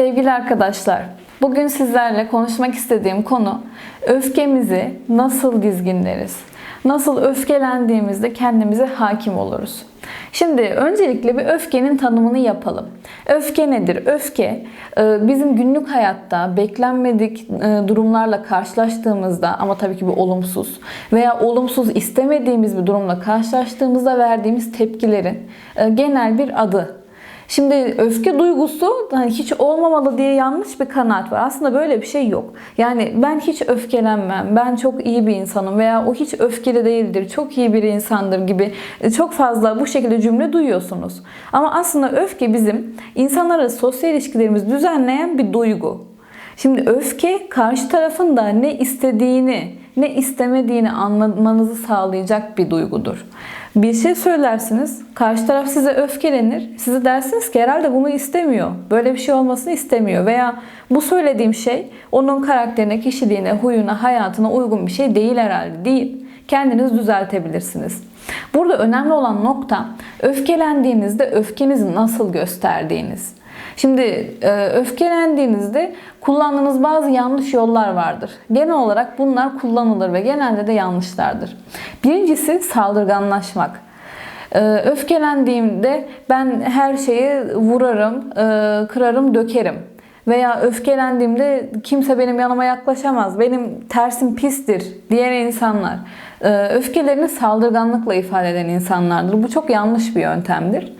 Sevgili arkadaşlar, bugün sizlerle konuşmak istediğim konu öfkemizi nasıl dizginleriz? Nasıl öfkelendiğimizde kendimize hakim oluruz? Şimdi öncelikle bir öfkenin tanımını yapalım. Öfke nedir? Öfke e, bizim günlük hayatta beklenmedik e, durumlarla karşılaştığımızda ama tabii ki bu olumsuz veya olumsuz istemediğimiz bir durumla karşılaştığımızda verdiğimiz tepkilerin e, genel bir adı. Şimdi öfke duygusu hani hiç olmamalı diye yanlış bir kanaat var. Aslında böyle bir şey yok. Yani ben hiç öfkelenmem, ben çok iyi bir insanım veya o hiç öfkeli değildir, çok iyi bir insandır gibi e, çok fazla bu şekilde cümle duyuyorsunuz. Ama aslında öfke bizim insanlar sosyal ilişkilerimizi düzenleyen bir duygu. Şimdi öfke karşı tarafın da ne istediğini, ne istemediğini anlamanızı sağlayacak bir duygudur. Bir şey söylersiniz, karşı taraf size öfkelenir. Size dersiniz ki herhalde bunu istemiyor. Böyle bir şey olmasını istemiyor. Veya bu söylediğim şey onun karakterine, kişiliğine, huyuna, hayatına uygun bir şey değil herhalde. Değil. Kendiniz düzeltebilirsiniz. Burada önemli olan nokta öfkelendiğinizde öfkenizi nasıl gösterdiğiniz. Şimdi e, öfkelendiğinizde kullandığınız bazı yanlış yollar vardır. Genel olarak bunlar kullanılır ve genelde de yanlışlardır. Birincisi saldırganlaşmak. E, öfkelendiğimde ben her şeyi vurarım, e, kırarım, dökerim. Veya öfkelendiğimde kimse benim yanıma yaklaşamaz, benim tersim pistir diyen insanlar. Öfkelerini saldırganlıkla ifade eden insanlardır. Bu çok yanlış bir yöntemdir.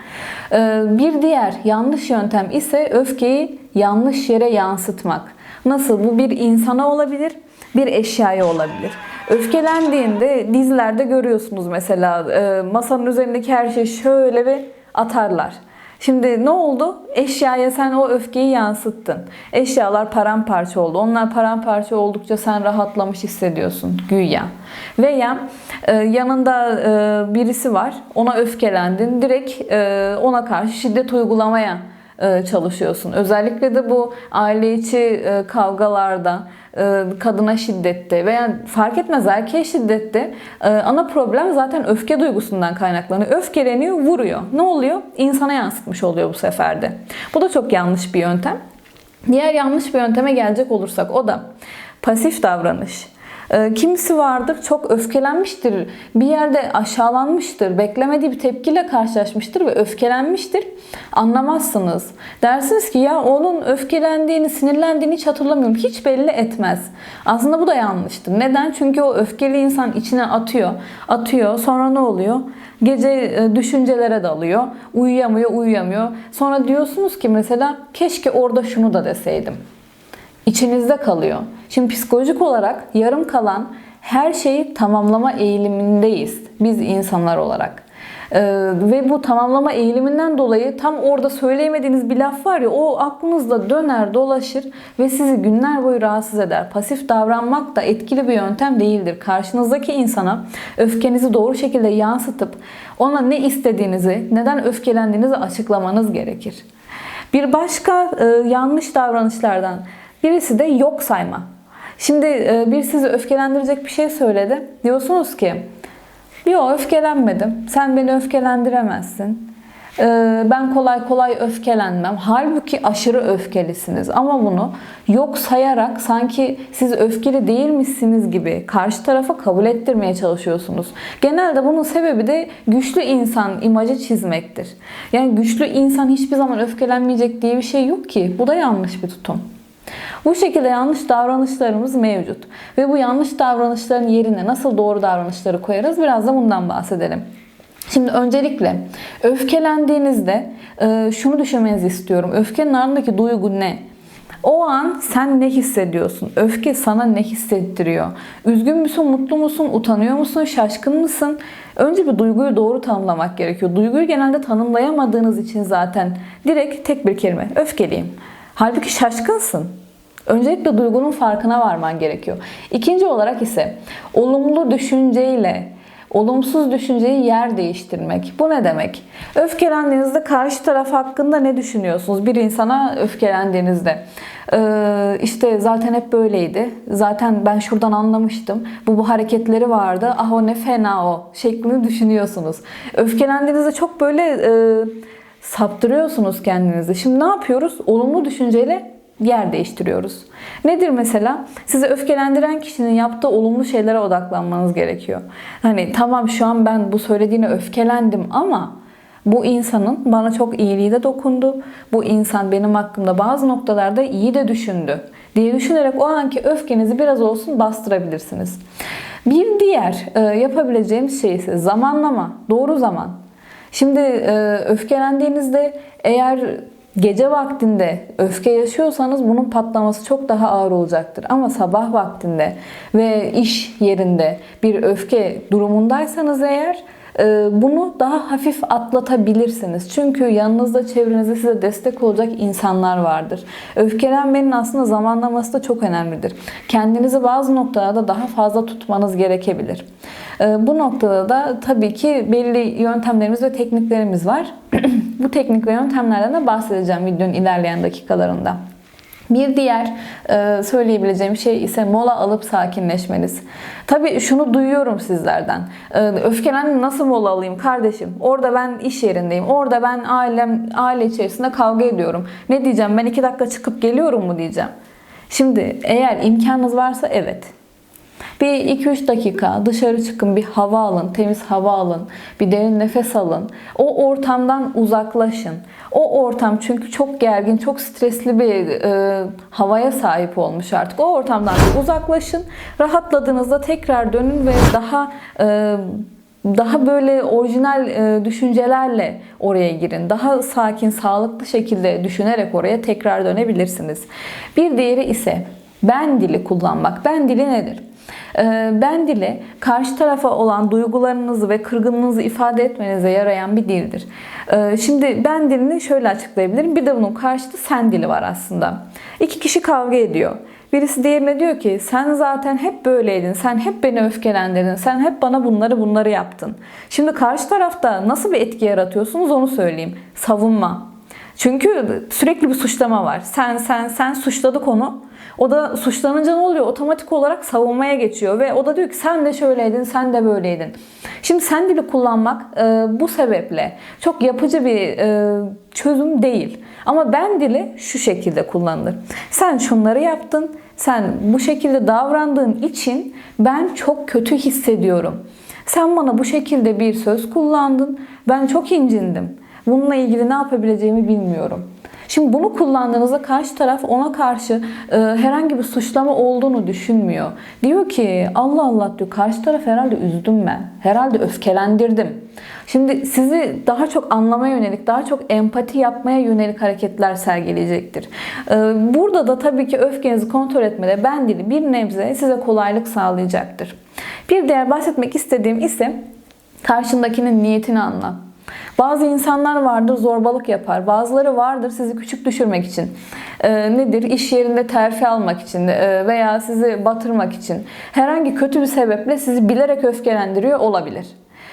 Bir diğer yanlış yöntem ise öfkeyi yanlış yere yansıtmak. Nasıl? Bu bir insana olabilir, bir eşyaya olabilir. Öfkelendiğinde dizilerde görüyorsunuz mesela masanın üzerindeki her şeyi şöyle bir atarlar. Şimdi ne oldu? Eşyaya sen o öfkeyi yansıttın. Eşyalar paramparça oldu. Onlar paramparça oldukça sen rahatlamış hissediyorsun güya. Veya e, yanında e, birisi var. Ona öfkelendin. Direkt e, ona karşı şiddet uygulamaya çalışıyorsun. Özellikle de bu aile içi e, kavgalarda, e, kadına şiddette veya fark etmez erkeğe şiddette ana problem zaten öfke duygusundan kaynaklanıyor. Öfkeleniyor, vuruyor. Ne oluyor? İnsana yansıtmış oluyor bu seferde. Bu da çok yanlış bir yöntem. Diğer yanlış bir yönteme gelecek olursak o da pasif davranış. Ee, kimisi vardır çok öfkelenmiştir. Bir yerde aşağılanmıştır. Beklemediği bir tepkiyle karşılaşmıştır ve öfkelenmiştir. Anlamazsınız. Dersiniz ki ya onun öfkelendiğini, sinirlendiğini hiç hatırlamıyorum. Hiç belli etmez. Aslında bu da yanlıştır. Neden? Çünkü o öfkeli insan içine atıyor. Atıyor. Sonra ne oluyor? Gece e, düşüncelere dalıyor. Uyuyamıyor, uyuyamıyor. Sonra diyorsunuz ki mesela keşke orada şunu da deseydim içinizde kalıyor. Şimdi psikolojik olarak yarım kalan her şeyi tamamlama eğilimindeyiz biz insanlar olarak. Ee, ve bu tamamlama eğiliminden dolayı tam orada söyleyemediğiniz bir laf var ya o aklınızda döner dolaşır ve sizi günler boyu rahatsız eder. Pasif davranmak da etkili bir yöntem değildir. Karşınızdaki insana öfkenizi doğru şekilde yansıtıp ona ne istediğinizi, neden öfkelendiğinizi açıklamanız gerekir. Bir başka e, yanlış davranışlardan Birisi de yok sayma. Şimdi e, bir sizi öfkelendirecek bir şey söyledi. Diyorsunuz ki yok öfkelenmedim. Sen beni öfkelendiremezsin. E, ben kolay kolay öfkelenmem. Halbuki aşırı öfkelisiniz. Ama bunu yok sayarak sanki siz öfkeli değilmişsiniz gibi karşı tarafa kabul ettirmeye çalışıyorsunuz. Genelde bunun sebebi de güçlü insan imajı çizmektir. Yani güçlü insan hiçbir zaman öfkelenmeyecek diye bir şey yok ki. Bu da yanlış bir tutum. Bu şekilde yanlış davranışlarımız mevcut. Ve bu yanlış davranışların yerine nasıl doğru davranışları koyarız biraz da bundan bahsedelim. Şimdi öncelikle öfkelendiğinizde e, şunu düşünmenizi istiyorum. Öfkenin ardındaki duygu ne? O an sen ne hissediyorsun? Öfke sana ne hissettiriyor? Üzgün müsün, mutlu musun, utanıyor musun, şaşkın mısın? Önce bir duyguyu doğru tanımlamak gerekiyor. Duyguyu genelde tanımlayamadığınız için zaten direkt tek bir kelime. Öfkeliyim. Halbuki şaşkınsın. Öncelikle duygunun farkına varman gerekiyor. İkinci olarak ise olumlu düşünceyle olumsuz düşünceyi yer değiştirmek. Bu ne demek? Öfkelendiğinizde karşı taraf hakkında ne düşünüyorsunuz? Bir insana öfkelendiğinizde ee, işte zaten hep böyleydi. Zaten ben şuradan anlamıştım. Bu bu hareketleri vardı. Ah o ne fena o şeklinde düşünüyorsunuz. Öfkelendiğinizde çok böyle e, saptırıyorsunuz kendinizi. Şimdi ne yapıyoruz? Olumlu düşünceyle yer değiştiriyoruz. Nedir mesela? Sizi öfkelendiren kişinin yaptığı olumlu şeylere odaklanmanız gerekiyor. Hani tamam şu an ben bu söylediğine öfkelendim ama bu insanın bana çok iyiliği de dokundu. Bu insan benim hakkımda bazı noktalarda iyi de düşündü diye düşünerek o anki öfkenizi biraz olsun bastırabilirsiniz. Bir diğer e, yapabileceğimiz şey ise zamanlama, doğru zaman. Şimdi e, öfkelendiğinizde eğer gece vaktinde öfke yaşıyorsanız bunun patlaması çok daha ağır olacaktır. Ama sabah vaktinde ve iş yerinde bir öfke durumundaysanız eğer e, bunu daha hafif atlatabilirsiniz. Çünkü yanınızda çevrenizde size destek olacak insanlar vardır. Öfkelenmenin aslında zamanlaması da çok önemlidir. Kendinizi bazı noktalarda daha fazla tutmanız gerekebilir. E, bu noktada da tabii ki belli yöntemlerimiz ve tekniklerimiz var. Bu teknik ve yöntemlerden de bahsedeceğim videonun ilerleyen dakikalarında. Bir diğer e, söyleyebileceğim şey ise mola alıp sakinleşmeniz. Tabii şunu duyuyorum sizlerden. E, öfkelendim nasıl mola alayım kardeşim? Orada ben iş yerindeyim. Orada ben ailem aile içerisinde kavga ediyorum. Ne diyeceğim? Ben iki dakika çıkıp geliyorum mu diyeceğim. Şimdi eğer imkanınız varsa evet. Bir 2-3 dakika dışarı çıkın, bir hava alın, temiz hava alın, bir derin nefes alın. O ortamdan uzaklaşın. O ortam çünkü çok gergin, çok stresli bir e, havaya sahip olmuş artık. O ortamdan bir uzaklaşın. Rahatladığınızda tekrar dönün ve daha e, daha böyle orijinal e, düşüncelerle oraya girin. Daha sakin, sağlıklı şekilde düşünerek oraya tekrar dönebilirsiniz. Bir diğeri ise ben dili kullanmak. Ben dili nedir? Ee, ben dili karşı tarafa olan duygularınızı ve kırgınlığınızı ifade etmenize yarayan bir dildir. Ee, şimdi ben dilini şöyle açıklayabilirim. Bir de bunun karşıtı sen dili var aslında. İki kişi kavga ediyor. Birisi diğerine diyor ki sen zaten hep böyleydin, sen hep beni öfkelendirdin, sen hep bana bunları bunları yaptın. Şimdi karşı tarafta nasıl bir etki yaratıyorsunuz onu söyleyeyim. Savunma. Çünkü sürekli bir suçlama var. Sen sen sen suçladık onu. O da suçlanınca ne oluyor? Otomatik olarak savunmaya geçiyor ve o da diyor ki sen de şöyleydin, sen de böyleydin. Şimdi sen dili kullanmak e, bu sebeple çok yapıcı bir e, çözüm değil. Ama ben dili şu şekilde kullanılır. Sen şunları yaptın, sen bu şekilde davrandığın için ben çok kötü hissediyorum. Sen bana bu şekilde bir söz kullandın, ben çok incindim. Bununla ilgili ne yapabileceğimi bilmiyorum. Şimdi bunu kullandığınızda karşı taraf ona karşı e, herhangi bir suçlama olduğunu düşünmüyor. Diyor ki Allah Allah diyor karşı taraf herhalde üzdüm ben. Herhalde öfkelendirdim. Şimdi sizi daha çok anlamaya yönelik, daha çok empati yapmaya yönelik hareketler sergileyecektir. E, burada da tabii ki öfkenizi kontrol etmede ben dili bir nebze size kolaylık sağlayacaktır. Bir diğer bahsetmek istediğim ise karşındakinin niyetini anla. Bazı insanlar vardır zorbalık yapar. Bazıları vardır sizi küçük düşürmek için. E, nedir? İş yerinde terfi almak için e, veya sizi batırmak için. Herhangi kötü bir sebeple sizi bilerek öfkelendiriyor olabilir.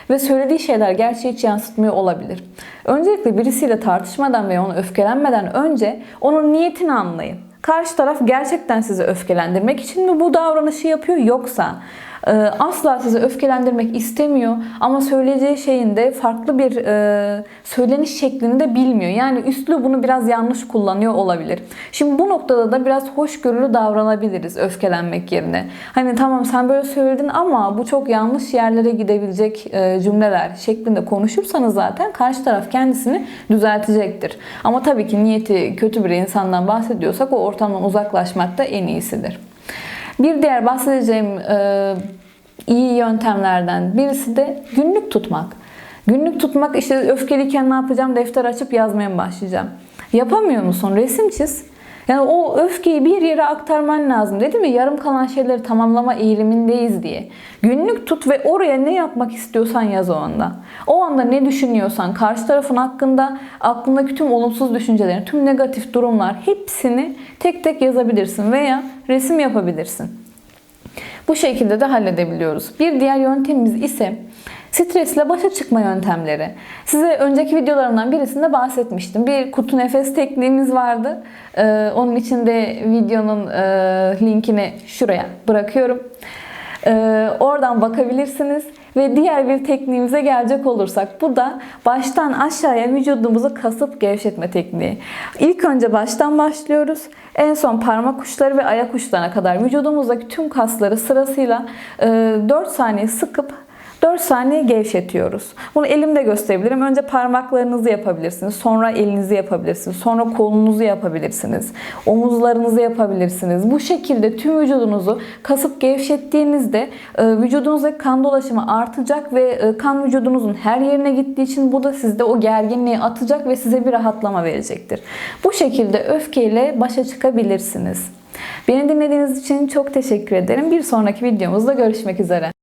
Ve söylediği şeyler gerçeği hiç yansıtmıyor olabilir. Öncelikle birisiyle tartışmadan veya onu öfkelenmeden önce onun niyetini anlayın. Karşı taraf gerçekten sizi öfkelendirmek için mi bu davranışı yapıyor yoksa asla sizi öfkelendirmek istemiyor ama söyleyeceği şeyin de farklı bir e, söyleniş şeklini de bilmiyor. Yani üstlü bunu biraz yanlış kullanıyor olabilir. Şimdi bu noktada da biraz hoşgörülü davranabiliriz öfkelenmek yerine. Hani tamam sen böyle söyledin ama bu çok yanlış yerlere gidebilecek e, cümleler şeklinde konuşursanız zaten karşı taraf kendisini düzeltecektir. Ama tabii ki niyeti kötü bir insandan bahsediyorsak o ortamdan uzaklaşmak da en iyisidir. Bir diğer bahsedeceğim e, iyi yöntemlerden birisi de günlük tutmak. Günlük tutmak işte öfkeliyken ne yapacağım? Defter açıp yazmaya başlayacağım? Yapamıyor musun? Resim çiz. Yani o öfkeyi bir yere aktarman lazım. Dedim mi yarım kalan şeyleri tamamlama eğilimindeyiz diye. Günlük tut ve oraya ne yapmak istiyorsan yaz o anda. O anda ne düşünüyorsan, karşı tarafın hakkında aklındaki tüm olumsuz düşüncelerin, tüm negatif durumlar hepsini tek tek yazabilirsin veya resim yapabilirsin. Bu şekilde de halledebiliyoruz. Bir diğer yöntemimiz ise Stresle başa çıkma yöntemleri. Size önceki videolarımdan birisinde bahsetmiştim. Bir kutu nefes tekniğimiz vardı. Ee, onun için de videonun e, linkini şuraya bırakıyorum. Ee, oradan bakabilirsiniz. Ve diğer bir tekniğimize gelecek olursak bu da baştan aşağıya vücudumuzu kasıp gevşetme tekniği. İlk önce baştan başlıyoruz. En son parmak uçları ve ayak uçlarına kadar vücudumuzdaki tüm kasları sırasıyla e, 4 saniye sıkıp 4 saniye gevşetiyoruz. Bunu elimde gösterebilirim. Önce parmaklarınızı yapabilirsiniz. Sonra elinizi yapabilirsiniz. Sonra kolunuzu yapabilirsiniz. Omuzlarınızı yapabilirsiniz. Bu şekilde tüm vücudunuzu kasıp gevşettiğinizde e, vücudunuzdaki kan dolaşımı artacak ve e, kan vücudunuzun her yerine gittiği için bu da sizde o gerginliği atacak ve size bir rahatlama verecektir. Bu şekilde öfkeyle başa çıkabilirsiniz. Beni dinlediğiniz için çok teşekkür ederim. Bir sonraki videomuzda görüşmek üzere.